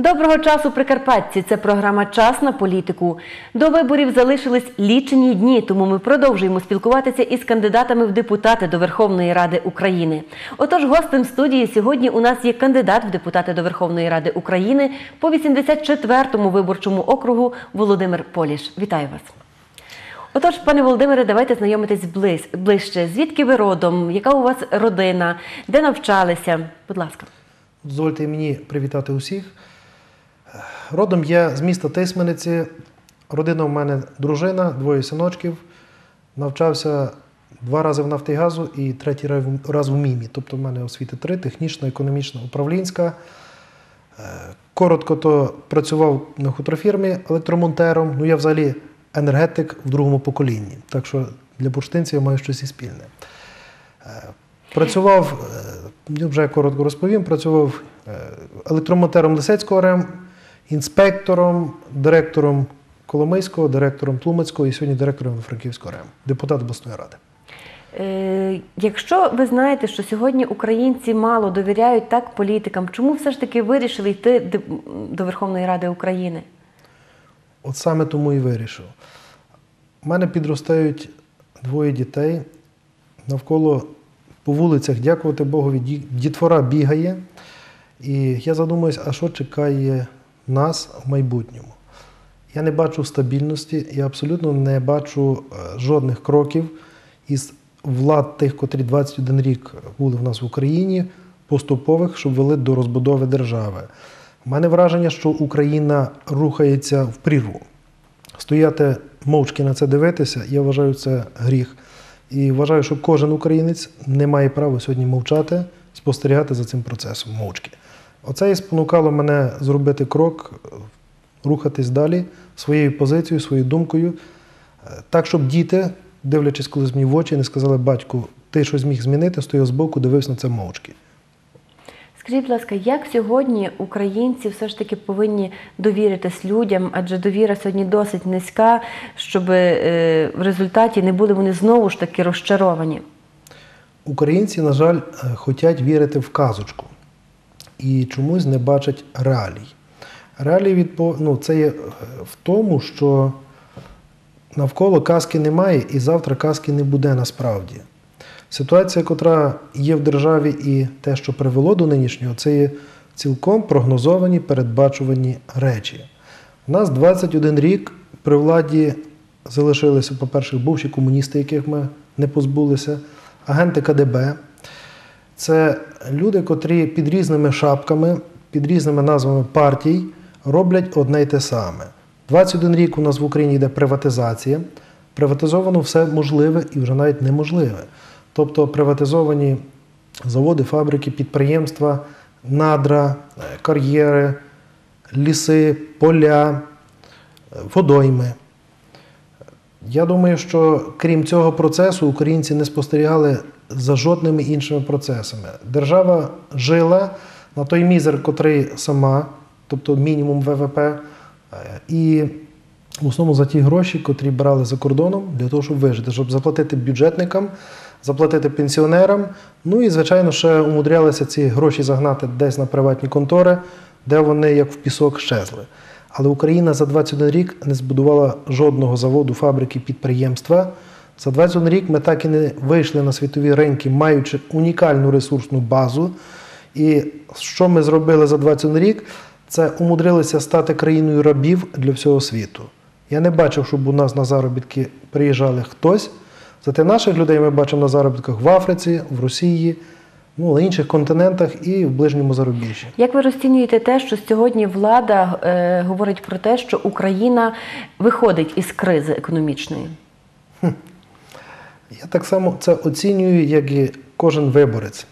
Доброго часу, Прикарпатці! Це програма Час на політику. До виборів залишились лічені дні, тому ми продовжуємо спілкуватися із кандидатами в депутати до Верховної Ради України. Отож, гостем студії сьогодні у нас є кандидат в депутати до Верховної Ради України по 84-му виборчому округу Володимир Поліш. Вітаю вас! Отож, пане Володимире, давайте знайомитись ближ, ближче. Звідки ви родом? Яка у вас родина? Де навчалися? Будь ласка. Дозвольте мені привітати усіх. Родом я з міста Тисмениці. Родина в мене дружина, двоє синочків. Навчався два рази в Нафтигазу і третій раз в- МІМі. Тобто в мене освіти три: технічна, економічна, управлінська. Е, Коротко то працював на хутрофірмі електромонтером. Ну, я взагалі енергетик в другому поколінні. Так що для бурштинців я маю щось і спільне. Е, Працював, е, вже коротко розповім, працював електромонтером Лисецького РЕМ, інспектором, директором Коломийського, директором Тлумацького і сьогодні директором Франківського РЕМ, депутат обласної ради. Е, якщо ви знаєте, що сьогодні українці мало довіряють так політикам, чому все ж таки вирішили йти до Верховної Ради України? От саме тому і вирішив. У мене підростають двоє дітей. Навколо по вулицях, дякувати Богові, дітвора бігає. І я задумуюсь, а що чекає нас в майбутньому? Я не бачу стабільності, я абсолютно не бачу е, жодних кроків із влад тих, котрі 21 рік були в нас в Україні, поступових, щоб вели до розбудови держави. У мене враження, що Україна рухається в прірву. Стояти мовчки на це дивитися, я вважаю це гріх. І вважаю, що кожен українець не має права сьогодні мовчати, спостерігати за цим процесом мовчки. Оце і спонукало мене зробити крок, рухатись далі своєю позицією, своєю думкою, е, так, щоб діти, дивлячись колись мені в очі, не сказали, батьку, ти щось зміг змінити, стояв збоку, дивився на це мовчки. Скажіть, будь ласка, як сьогодні українці все ж таки повинні довіритись людям, адже довіра сьогодні досить низька, щоб е, в результаті не були вони знову ж таки розчаровані? Українці, на жаль, е, хочуть вірити в казочку і чомусь не бачать реалій. Реалії відпо... ну, це є е, в тому, що навколо казки немає, і завтра казки не буде насправді. Ситуація, яка є в державі, і те, що привело до нинішнього, це є цілком прогнозовані, передбачувані речі. У нас 21 рік при владі залишилися, по-перше, бувші комуністи, яких ми не позбулися, агенти КДБ. Це люди, котрі під різними шапками, під різними назвами партій роблять одне й те саме. 21 рік у нас в Україні йде приватизація. Приватизовано все можливе і вже навіть неможливе. Тобто приватизовані заводи, фабрики, підприємства, надра, е, кар'єри, ліси, поля, водойми. Я думаю, що крім цього процесу українці не спостерігали за жодними іншими процесами. Держава жила на той мізер, котрий сама, тобто мінімум ВВП, е, і в основному за ті гроші, котрі брали за кордоном для того, щоб вижити, щоб заплатити бюджетникам, заплатити пенсіонерам. Ну і, звичайно, ще умудрялися ці гроші загнати десь на приватні контори, де вони як в пісок щезли. Але Україна за 21 рік не збудувала жодного заводу, фабрики, підприємства. За 21 рік ми так і не вийшли на світові ринки, маючи унікальну ресурсну базу. І що ми зробили за 21 рік? Це умудрилися стати країною рабів для всього світу. Я не бачив, щоб у нас на заробітки приїжджали хтось. Зате наших людей ми бачимо на заробітках в Африці, в Росії, ну, на інших континентах і в ближньому зарубіжжі. Як ви розцінюєте те, що сьогодні влада е, говорить про те, що Україна виходить із кризи економічної? Я так само це оцінюю, як і кожен виборець.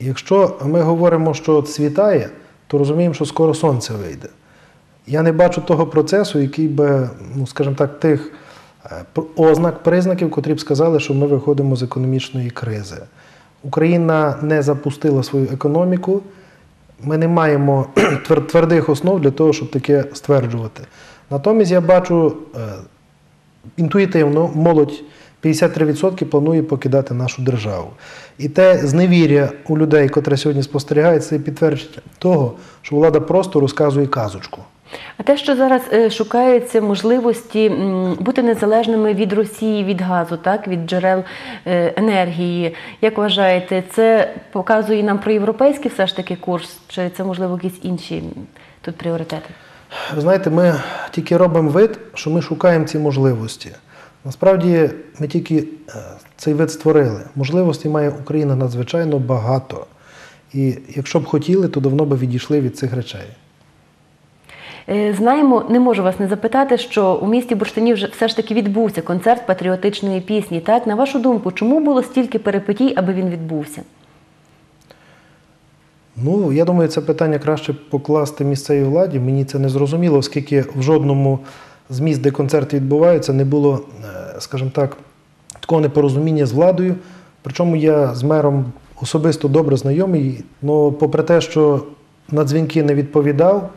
Якщо ми говоримо, що світає, то розуміємо, що скоро сонце вийде. Я не бачу того процесу, який би, ну, скажімо так, тих е, ознак, признаків, котрі б сказали, що ми виходимо з економічної кризи. Україна не запустила свою економіку. Ми не маємо твердих основ для того, щоб таке стверджувати. Натомість я бачу е, інтуїтивно молодь 53% планує покидати нашу державу. І те зневір'я у людей, котре сьогодні спостерігається, це підтвердження того, що влада просто розказує казочку. А те, що зараз е, шукаються можливості бути незалежними від Росії, від газу, так від джерел е, енергії, як вважаєте, це показує нам про європейський все ж таки курс, чи це можливо якісь інші тут пріоритети? Ви знаєте, ми тільки робимо вид, що ми шукаємо ці можливості. Насправді ми тільки е, цей вид створили. Можливостей має Україна надзвичайно багато. І якщо б хотіли, то давно би відійшли від цих речей. Е, Знаємо, не можу вас не запитати, що у місті Бурштині вже все ж таки відбувся концерт патріотичної пісні. Так, на вашу думку, чому було стільки перипетій, аби він відбувся? Ну, я думаю, це питання краще покласти місцевій владі. Мені це не зрозуміло, оскільки в жодному з міст, де концерти відбуваються, не було, е, скажімо так, такого непорозуміння з владою. Причому я з мером особисто добре знайомий. Ну, попри те, що на дзвінки не відповідав,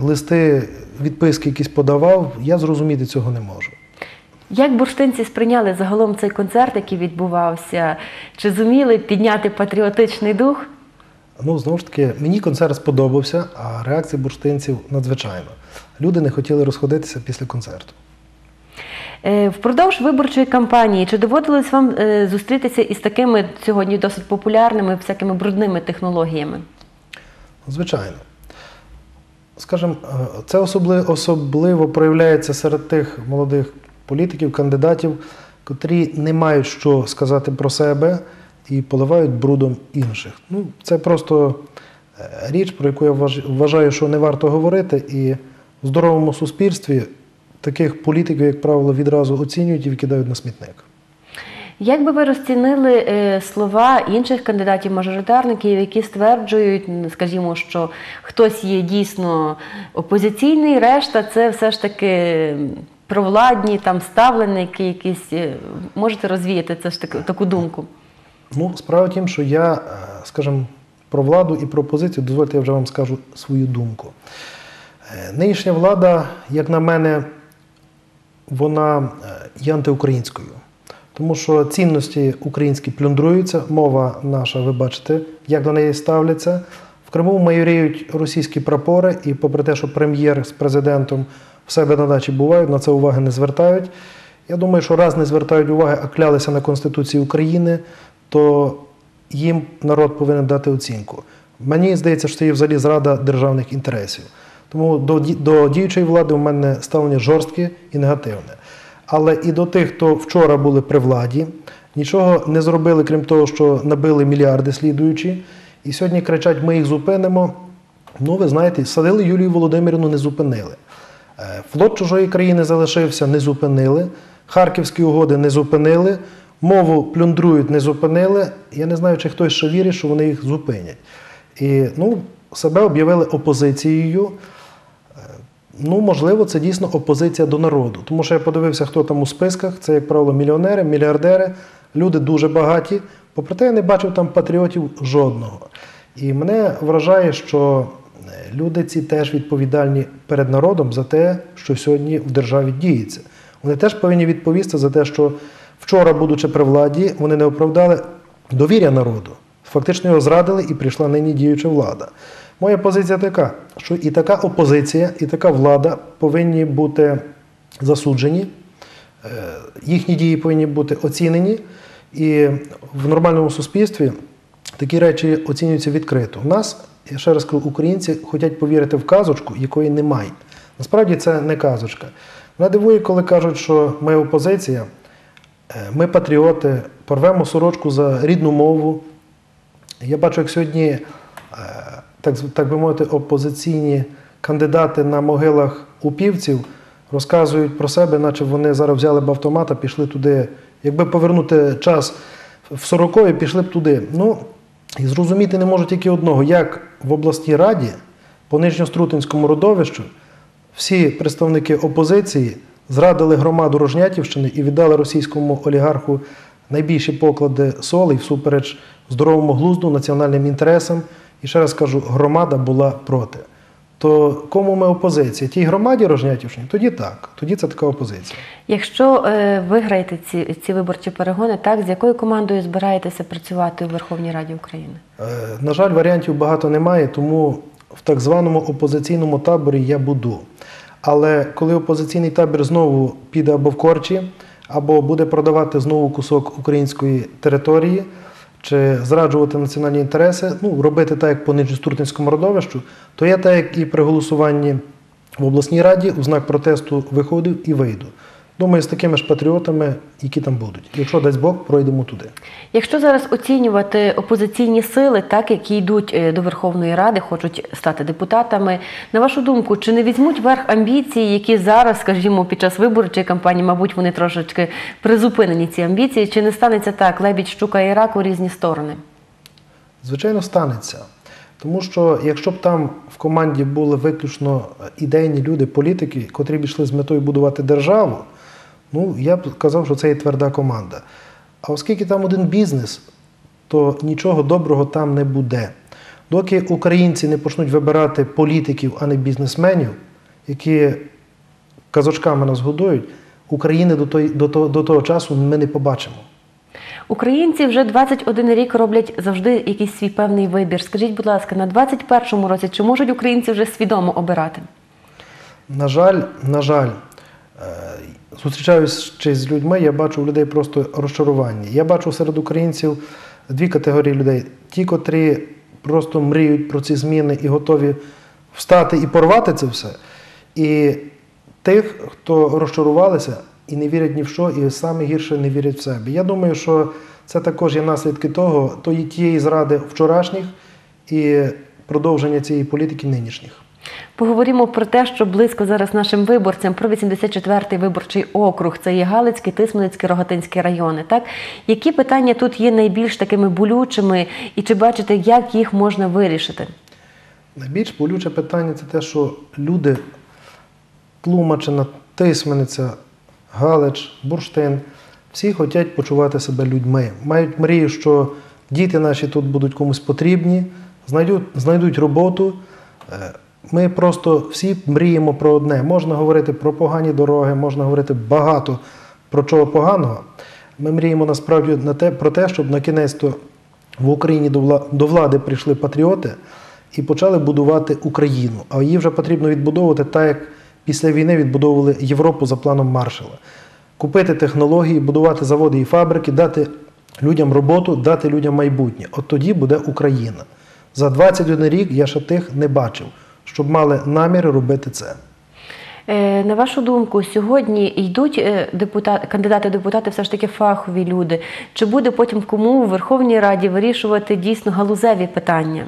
листи, відписки якісь подавав, я зрозуміти цього не можу. Як бурштинці сприйняли загалом цей концерт, який відбувався? Чи зуміли підняти патріотичний дух? Ну, знову ж таки, мені концерт сподобався, а реакція бурштинців надзвичайно. Люди не хотіли розходитися після концерту. Е, Впродовж виборчої кампанії чи доводилось вам е, зустрітися із такими сьогодні досить популярними всякими брудними технологіями? Звичайно. Скажімо, е, це особливо, особливо проявляється серед тих молодих політиків, кандидатів, котрі не мають що сказати про себе і поливають брудом інших. Ну, це просто е, річ, про яку я вваж- вважаю, що не варто говорити, і в здоровому суспільстві таких політиків, як правило, відразу оцінюють і викидають на смітник. Як би ви розцінили е, слова інших кандидатів-мажоритарників, які стверджують, скажімо, що хтось є дійсно опозиційний, решта це все ж таки провладні там ставленики, якісь е, можете розвіяти це ж таки таку думку? Ну, справа тім, що я, е, скажімо, про владу і про опозицію, дозвольте, я вже вам скажу свою думку. Нинішня влада, як на мене, вона є антиукраїнською. Тому що цінності українські плюндруються, мова наша, ви бачите, як до неї ставляться. В Криму майоріють російські прапори, і попри те, що прем'єр з президентом в себе на дачі бувають, на це уваги не звертають. Я думаю, що раз не звертають уваги, а клялися на Конституції України, то їм народ повинен дати оцінку. Мені здається, що це є взагалі зрада державних інтересів. Тому до, до діючої влади у мене ставлення жорстке і негативне. Але і до тих, хто вчора були при владі, нічого не зробили, крім того, що набили мільярди слідуючі, і сьогодні кричать, ми їх зупинимо. Ну, ви знаєте, садили Юлію Володимирівну, не зупинили. Е, Флот чужої країни залишився, не зупинили. Харківські угоди не зупинили. Мову плюндрують, не зупинили. Я не знаю, чи хтось ще вірить, що вони їх зупинять. І ну, себе об'явили опозицією. Ну, можливо, це дійсно опозиція до народу. Тому що я подивився, хто там у списках. Це, як правило, мільйонери, мільярдери, люди дуже багаті. Попри те, я не бачив там патріотів жодного. І мене вражає, що е, люди ці теж відповідальні перед народом за те, що сьогодні в державі діється. Вони теж повинні відповісти за те, що вчора, будучи при владі, вони не оправдали довір'я народу. Фактично його зрадили і прийшла нині діюча влада. Моя позиція така, що і така опозиція, і така влада повинні бути засуджені, е, їхні дії повинні бути оцінені, і в нормальному суспільстві такі речі оцінюються відкрито. У нас, я ще раз кажу, українці хочуть повірити в казочку, якої немає. Насправді це не казочка. Мене дивує, коли кажуть, що ми опозиція, е, ми патріоти, порвемо сорочку за рідну мову. Я бачу, як сьогодні, е, так, так би мовити, опозиційні кандидати на могилах упівців розказують про себе, наче вони зараз взяли б автомат, пішли туди. Якби повернути час в 40-ї, пішли б туди. Ну, і зрозуміти не можу тільки одного, як в обласній раді по Нижньострутинському родовищу всі представники опозиції зрадили громаду Рожнятівщини і віддали російському олігарху найбільші поклади соли всупереч здоровому глузду, національним інтересам. І ще раз кажу, громада була проти. то кому ми опозиція? Тій громаді Рожнятівщині? Тоді так, тоді це така опозиція. Якщо е, виграєте ці, ці виборчі перегони, так з якою командою збираєтеся працювати у Верховній Раді України? Е, На жаль, варіантів багато немає, тому в так званому опозиційному таборі я буду. Але коли опозиційний табір знову піде або в корчі, або буде продавати знову кусок української території, чи зраджувати національні інтереси, ну, робити так, як по Нижньостуртинському родовищу, то я так, як і при голосуванні в обласній раді, у знак протесту виходив і вийду. Думаю, з такими ж патріотами, які там будуть. Якщо дасть Бог, пройдемо туди. Якщо зараз оцінювати опозиційні сили, так які йдуть е, до Верховної Ради, хочуть стати депутатами, на вашу думку, чи не візьмуть верх амбіції, які зараз, скажімо, під час виборчої кампанії, мабуть, вони трошечки призупинені ці амбіції, чи не станеться так, лебідь щука і рак у різні сторони? Звичайно, станеться. Тому що якщо б там в команді були виключно ідейні люди, політики, котрі б йшли з метою будувати державу, ну я б казав, що це є тверда команда. А оскільки там один бізнес, то нічого доброго там не буде. Доки українці не почнуть вибирати політиків, а не бізнесменів, які казочками нас годують, України до, той, до, того, до того часу ми не побачимо. Українці вже 21 рік роблять завжди якийсь свій певний вибір. Скажіть, будь ласка, на 21-му році чи можуть українці вже свідомо обирати? На жаль, на жаль, зустрічаючись з людьми, я бачу у людей просто розчарування. Я бачу серед українців дві категорії людей: ті, котрі просто мріють про ці зміни і готові встати і порвати це все. І тих, хто розчарувалися і не вірять ні в що, і саме гірше не вірять в себе. Я думаю, що це також є наслідки того, тої тієї зради вчорашніх і продовження цієї політики нинішніх. Поговоримо про те, що близько зараз нашим виборцям про 84-й виборчий округ. Це є Галицький, Тисменицький, Рогатинський райони. Так які питання тут є найбільш такими болючими, і чи бачите, як їх можна вирішити? Найбільш болюче питання це те, що люди Тлумачина, Тисмениця, Галич, Бурштин, всі хочуть почувати себе людьми. Мають мрію, що діти наші тут будуть комусь потрібні, знайдуть, знайдуть роботу. Ми просто всі мріємо про одне. Можна говорити про погані дороги, можна говорити багато про чого поганого. Ми мріємо насправді на те, про те, щоб на кінець в Україні до влади прийшли патріоти і почали будувати Україну. А її вже потрібно відбудовувати так, як після війни відбудовували Європу за планом Маршала. Купити технології, будувати заводи і фабрики, дати людям роботу, дати людям майбутнє. От тоді буде Україна. За 21 рік я ще тих не бачив, щоб мали наміри робити це. Е, На вашу думку, сьогодні йдуть е, депутати, кандидати депутати, все ж таки фахові люди. Чи буде потім кому у Верховній Раді вирішувати дійсно галузеві питання?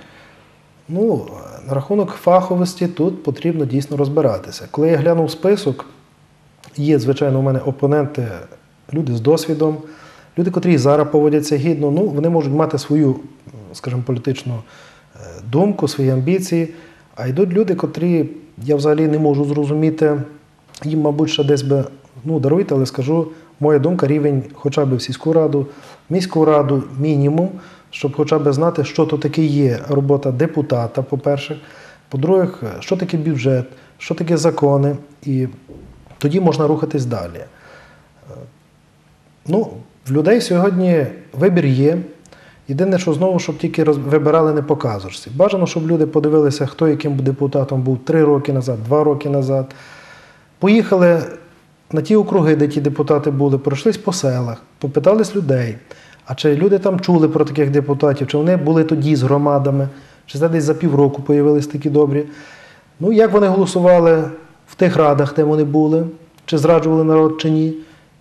Ну, на рахунок фаховості тут потрібно дійсно розбиратися. Коли я глянув список, є, звичайно, у мене опоненти, люди з досвідом, люди, котрі зараз поводяться гідно, ну, вони можуть мати свою, скажімо, політичну е, думку, свої амбіції. А йдуть люди, котрі я взагалі не можу зрозуміти, їм, мабуть, ще десь би, ну, даруйте, але скажу, моя думка, рівень хоча б в сільську раду, міську раду мінімум, щоб хоча б знати, що то таке є робота депутата, по-перше. По-друге, що таке бюджет, що таке закони, і тоді можна рухатись далі. Е, Ну, в людей сьогодні вибір є. Єдине, що знову, щоб тільки роз- вибирали не по. Бажано, щоб люди подивилися, хто яким депутатом був три роки назад, два роки назад. Поїхали на ті округи, де ті депутати були, пройшлись по селах, попитались людей. А чи люди там чули про таких депутатів, чи вони були тоді з громадами, чи це десь за півроку появились такі добрі. Ну, як вони голосували в тих радах, де вони були, чи зраджували народ, чи ні,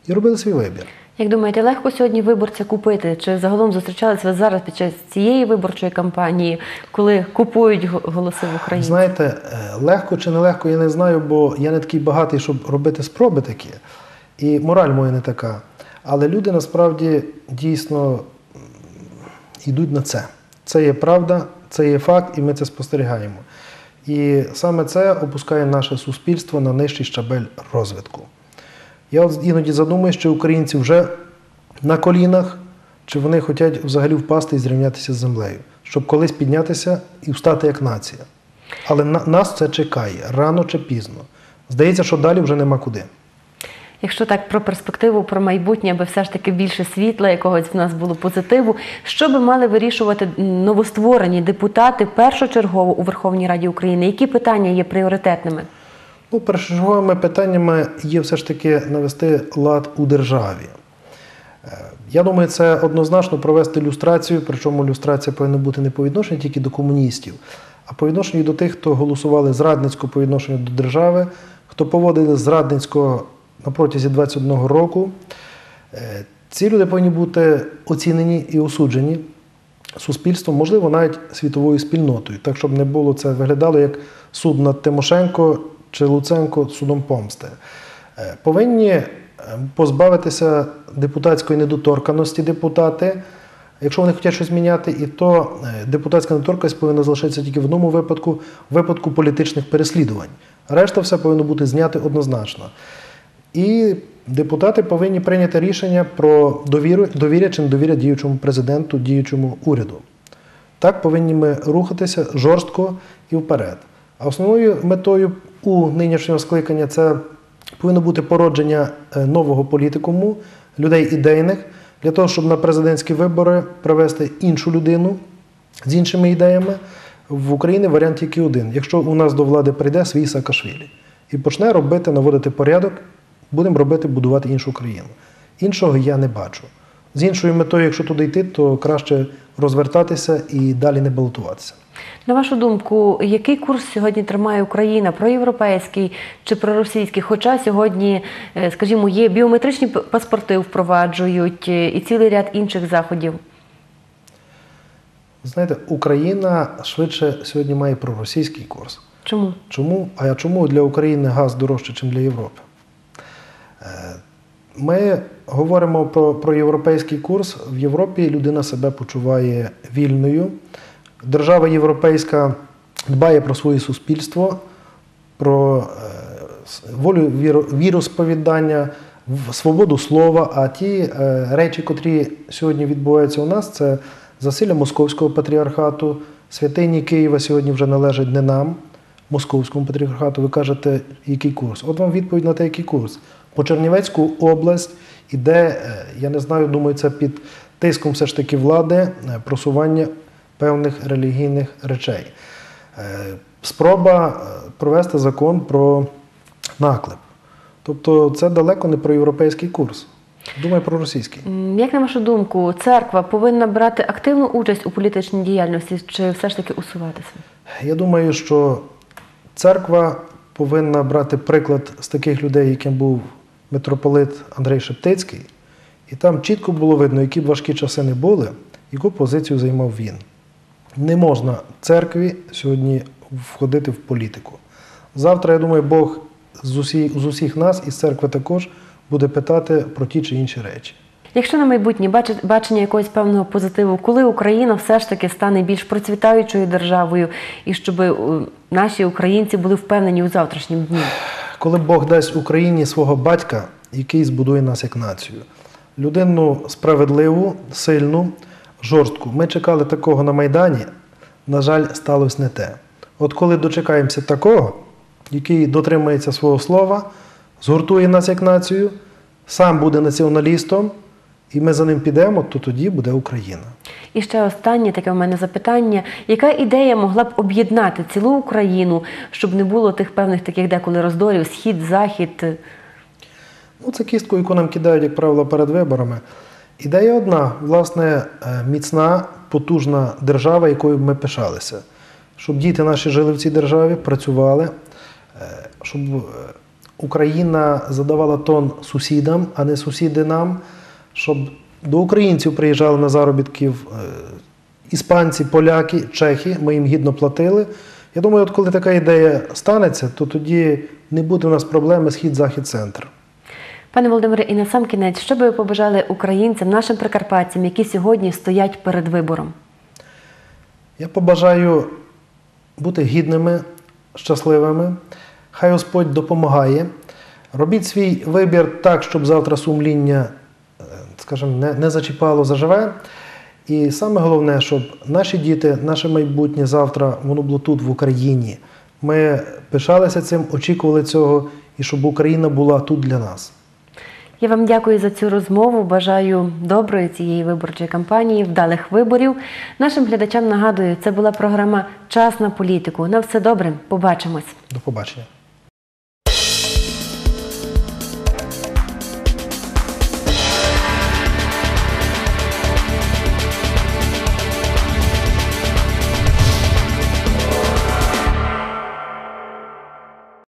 і робили свій вибір. Як думаєте, легко сьогодні виборця купити? Чи загалом зустрічалися ви зараз під час цієї виборчої кампанії, коли купують голоси в Україні? Знаєте, е, легко чи нелегко, я не знаю, бо я не такий багатий, щоб робити спроби такі. І мораль моя не така. Але люди насправді дійсно йдуть на це. Це є правда, це є факт, і ми це спостерігаємо. І саме це опускає наше суспільство на нижчий щабель розвитку. Я іноді задумуюсь, чи українці вже на колінах, чи вони хочуть взагалі впасти і зрівнятися з землею, щоб колись піднятися і встати як нація. Але на, нас це чекає рано чи пізно. Здається, що далі вже нема куди. Якщо так про перспективу, про майбутнє, аби все ж таки більше світла, якогось в нас було позитиву, що би мали вирішувати новостворені депутати першочергово у Верховній Раді України? Які питання є пріоритетними? Ну, першочерговими питаннями є все ж таки навести лад у державі. Е, Я думаю, це однозначно провести люстрацію, причому люстрація повинна бути не по відношенню тільки до комуністів, а по відношенню до тих, хто голосували зрадницько по відношенню до держави, хто поводили зрадницько на протязі 21 року. Е, Ці люди повинні бути оцінені і осуджені суспільством, можливо, навіть світовою спільнотою, так щоб не було це виглядало як суд над Тимошенко чи Луценко судом помсти. Е, Повинні е, позбавитися депутатської недоторканості депутати. Якщо вони хочуть щось міняти, і то е, депутатська недоторканість повинна залишитися тільки в одному випадку в випадку політичних переслідувань. Решта все повинно бути зняти однозначно. І депутати повинні прийняти рішення про довіру, довіря чи недовіря діючому президенту, діючому уряду. Так повинні ми рухатися жорстко і вперед. А основною метою у нинішнього скликання це повинно бути породження е, нового політикуму, людей ідейних, для того, щоб на президентські вибори привести іншу людину з іншими ідеями. В Україні варіант тільки один. Якщо у нас до влади прийде свій Саакашвілі і почне робити, наводити порядок, будемо робити, будувати іншу країну. Іншого я не бачу. З іншою метою, якщо туди йти, то краще розвертатися і далі не балотуватися. На вашу думку, який курс сьогодні тримає Україна проєвропейський чи проросійський? Хоча сьогодні, е, скажімо, є біометричні паспорти впроваджують е, і цілий ряд інших заходів. Знаєте, Україна швидше сьогодні має проросійський курс. Чому? Чому? А чому для України газ дорожче, ніж для Європи? Ми говоримо про, про європейський курс. В Європі людина себе почуває вільною. Держава європейська дбає про своє суспільство, про е, волю віросповідання, свободу слова. А ті е, речі, котрі сьогодні відбуваються у нас, це засилля московського патріархату, святині Києва сьогодні вже належать не нам, московському патріархату. Ви кажете, який курс? От вам відповідь на те, який курс. По Чернівецьку область іде, е, я не знаю, думаю, це під тиском все ж таки влади е, просування певних релігійних речей. Е, Спроба провести закон про наклеп. Тобто це далеко не про європейський курс. Думаю, про російський. Як на вашу думку, церква повинна брати активну участь у політичній діяльності чи все ж таки усуватися? Я думаю, що церква повинна брати приклад з таких людей, яким був митрополит Андрей Шептицький, і там чітко було видно, які б важкі часи не були, яку позицію займав він. Не можна церкві сьогодні входити в політику. Завтра, я думаю, Бог з усіх, з усіх нас, і з церкви також, буде питати про ті чи інші речі. Якщо на майбутнє бачення якогось певного позитиву, коли Україна все ж таки стане більш процвітаючою державою, і щоб е, наші українці були впевнені у завтрашнім дні? Коли Бог дасть Україні свого батька, який збудує нас як націю, людину справедливу, сильну, жорстку. Ми чекали такого на Майдані, на жаль, сталося не те. От коли дочекаємося такого, який дотримається свого слова, згуртує нас як націю, сам буде націоналістом, і ми за ним підемо, то тоді буде Україна. І ще останнє таке в мене запитання: яка ідея могла б об'єднати цілу Україну, щоб не було тих певних таких деколи роздорів, схід, захід? Ну, це кістку, яку нам кидають, як правило, перед виборами. Ідея одна, власне, е, міцна, потужна держава, якою б ми пишалися. Щоб діти наші жили в цій державі, працювали, е, щоб е, Україна задавала тон сусідам, а не сусіди нам, щоб до українців приїжджали на заробітків е, іспанці, поляки, чехи, ми їм гідно платили. Я думаю, от коли така ідея станеться, то тоді не буде у нас проблеми схід, захід, центр. Пане Володимире, і на сам кінець, що би ви побажали українцям, нашим прикарпатцям, які сьогодні стоять перед вибором? Я побажаю бути гідними, щасливими. Хай Господь допомагає. Робіть свій вибір так, щоб завтра сумління, скажімо, не, не зачіпало заживе. І саме головне, щоб наші діти, наше майбутнє завтра, воно було тут, в Україні. Ми пишалися цим, очікували цього, і щоб Україна була тут для нас. Я вам дякую за цю розмову. Бажаю доброї цієї виборчої кампанії, вдалих виборів. Нашим глядачам нагадую, це була програма Час на політику. На все добре, побачимось. До побачення.